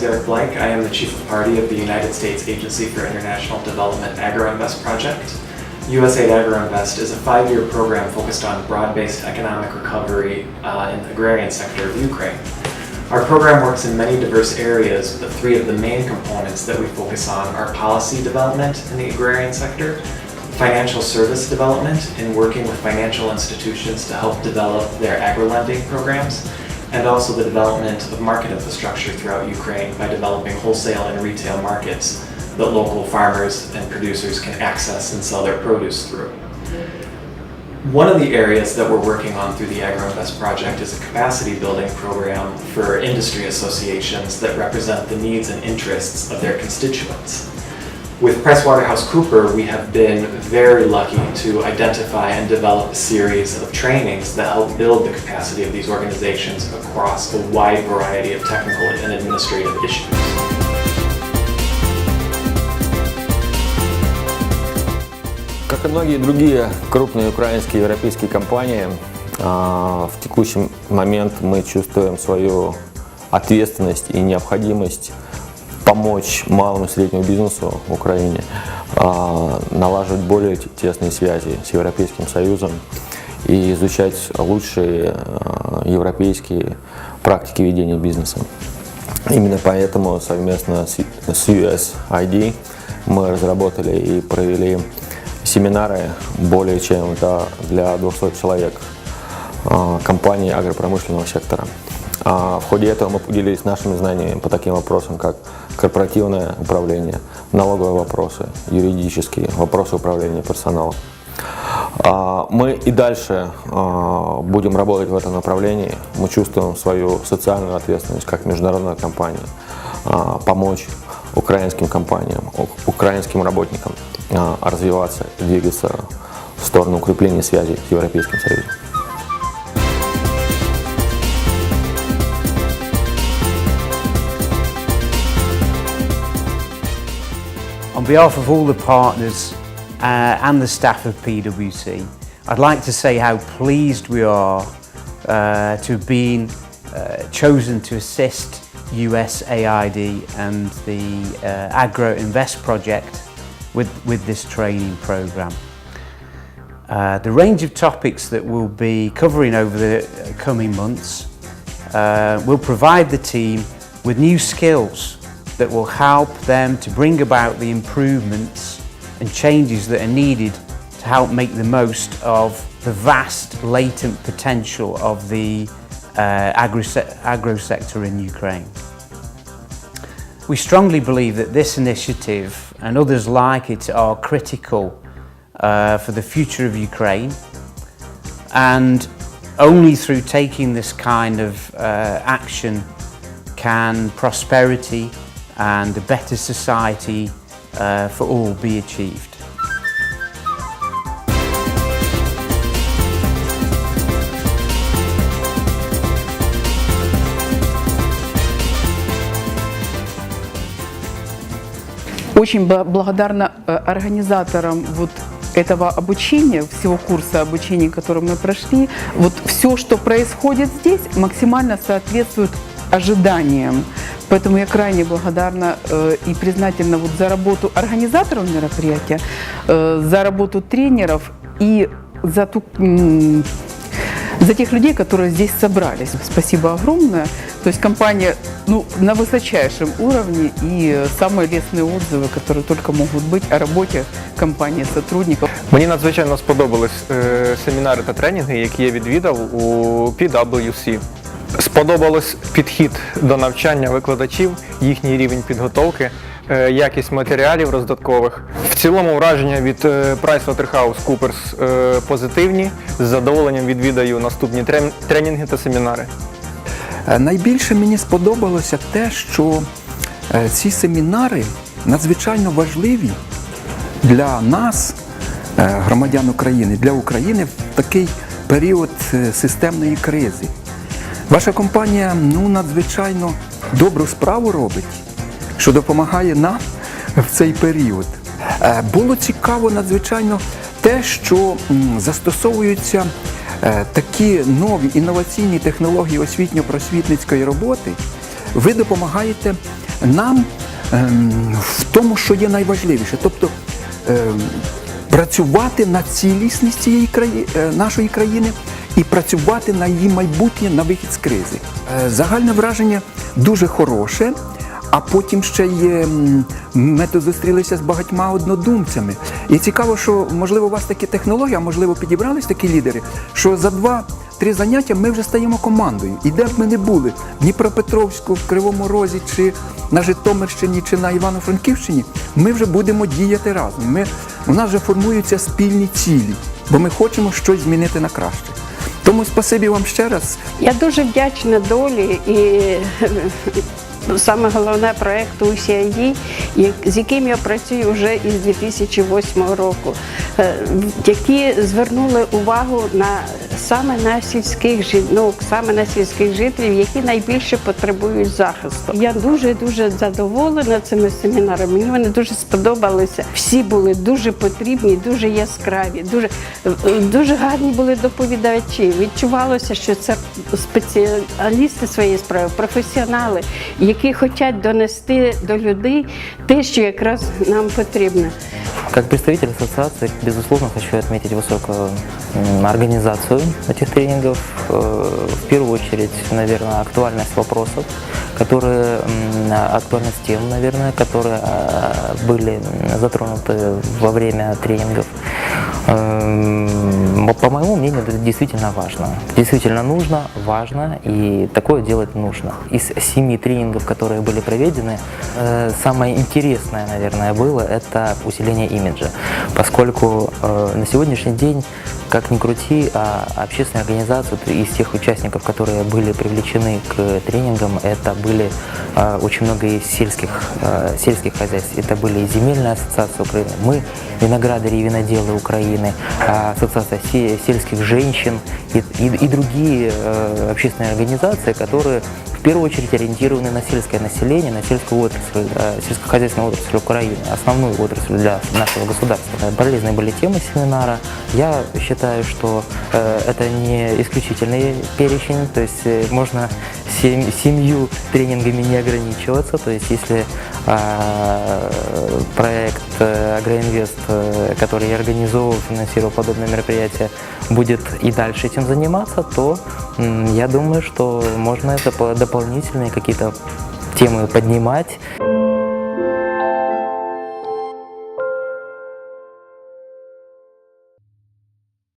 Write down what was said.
is Eric Blank. I am the Chief of Party of the United States Agency for International Development AgroInvest project. USAID AgroInvest is a five-year program focused on broad-based economic recovery uh, in the agrarian sector of Ukraine. Our program works in many diverse areas, but three of the main components that we focus on are policy development in the agrarian sector, financial service development in working with financial institutions to help develop their agri-lending programs, and also the development of market infrastructure throughout Ukraine by developing wholesale and retail markets that local farmers and producers can access and sell their produce through. One of the areas that we're working on through the AgroInvest project is a capacity building program for industry associations that represent the needs and interests of their constituents. With PricewaterhouseCooper, we have been very lucky to identify and develop a series of trainings that help build the capacity of these organizations across a wide variety of technical and administrative issues. Как и многие другие крупные украинские и европейские компании, а, в текущий момент мы чувствуем свою ответственность и необходимость помочь малому и среднему бизнесу в Украине а, налаживать более тесные связи с Европейским Союзом и изучать лучшие а, европейские практики ведения бизнеса. Именно поэтому совместно с USID мы разработали и провели семинары более чем для 200 человек а, компаний агропромышленного сектора. В ходе этого мы поделились нашими знаниями по таким вопросам, как корпоративное управление, налоговые вопросы, юридические, вопросы управления персоналом. А, Мы и дальше а, будем работать в этом направлении. Мы чувствуем свою социальную ответственность как международная компания, а, помочь украинским компаниям, украинским работникам развиваться, двигаться в сторону укрепления связей с Европейским Союзом. Behalf of all the partners uh, and the staff of PwC, I'd like to say how pleased we are uh, to have been uh, chosen to assist USAID and the uh, Agro Invest project with, with this training programme. Uh, the range of topics that we'll be covering over the coming months uh, will provide the team with new skills that will help them to bring about the improvements and changes that are needed to help make the most of the vast latent potential of the uh, agro, agro sector in Ukraine. We strongly believe that this initiative and others like it are critical uh, for the future of Ukraine and only through taking this kind of uh, action can prosperity and a better society uh, for all be achieved. Очень бла- благодарна э, организаторам вот этого обучения, всего курса обучения, который мы прошли. Вот все, что происходит здесь, максимально соответствует ожиданиям. Поэтому я крайне благодарна э, и признательна вот за работу организаторов мероприятия, э, за работу тренеров и за ту м, за тех людей, которые здесь собрались. Спасибо огромное. То есть компания ну, на высочайшем уровне и э, самые лестные отзывы, которые только могут быть о работе компании, сотрудников. Мені надзвичайно сподобались е, семінари та тренінги, які я відвідав у PwC. Сподобалось підхід до навчання викладачів, їхній рівень підготовки, е, якість матеріалів роздаткових. В цілому враження від е, PricewaterhouseCoopers е, позитивні. З задоволенням відвідаю наступні тренінги та семінари. Найбільше мені сподобалося те, що ці семінари надзвичайно важливі для нас, громадян України, для України в такий період системної кризи. Ваша компанія ну, надзвичайно добру справу робить, що допомагає нам в цей період. Е, Було цікаво надзвичайно те, що застосовуються е, такі нові інноваційні технології освітньо-просвітницької роботи. Ви допомагаєте нам ем, в тому, що є найважливіше. Тобто ем, працювати на цілісність цієї краї, е, нашої країни і працювати на її майбутнє на вихід з кризи. Е, Загальне враження дуже хороше. А потім ще ем, ми тут зустрілися з багатьма однодумцями. І цікаво, що можливо у вас такі технології, а можливо підібрались такі лідери, що за два-три заняття ми вже стаємо командою. І де б ми не були в Дніпропетровську, в Кривому Розі, чи на Житомирщині, чи на Івано-Франківщині, ми вже будемо діяти разом. Ми, у нас вже формуються спільні цілі, бо ми хочемо щось змінити на краще. Тому спасибі вам ще раз. Я дуже вдячна долі і саме головне проєкту UCID, з яким я працюю вже із 2008 року, е, які звернули увагу на саме на сільських жінок, саме на сільських жителів, які найбільше потребують захисту. Я дуже дуже задоволена цими семінарами. Мені вони дуже сподобалися. Всі були дуже потрібні, дуже яскраві, дуже, дуже гарні були доповідачі. Відчувалося, що це спеціалісти своєї справи, професіонали, які хочуть донести до людей те, що якраз нам потрібно. Как представитель ассоциации, безусловно, хочу отметить высокую организацию этих тренингов. Э, В первую очередь, наверное, актуальность вопросов, которые, актуальность тем, наверное, которые а, были затронуты во время тренингов. Действительно важно. Действительно нужно, важно, и такое делать нужно. Из семи тренингов, которые были проведены, э, самое интересное, наверное, было это усиление имиджа, поскольку э, на сегодняшний день, как ни крути, а общественные организации из тех участников, которые были привлечены к тренингам, это были э, очень много из сельских, э, сельских хозяйств, это были и земельная ассоциация Украины, мы, виноградари и виноделы Украины, а, ассоциация се- сельских женщин и, и- и другие э, общественные организации, которые в первую очередь ориентированы на сельское население, на сельскую отрасль, э, сельскохозяйственную отрасль Украины, основную отрасль для нашего государства. Э, Полезные были темы семинара. Я считаю, что э, это не исключительный перечень, то есть можно сем- семью тренингами не ограничиваться, то есть если а, проект э, Агроинвест, э, который я организовывал, финансировал подобные мероприятия, будет и дальше этим заниматься, то я думаю, что можно это по- дополнительные какие-то темы поднимать.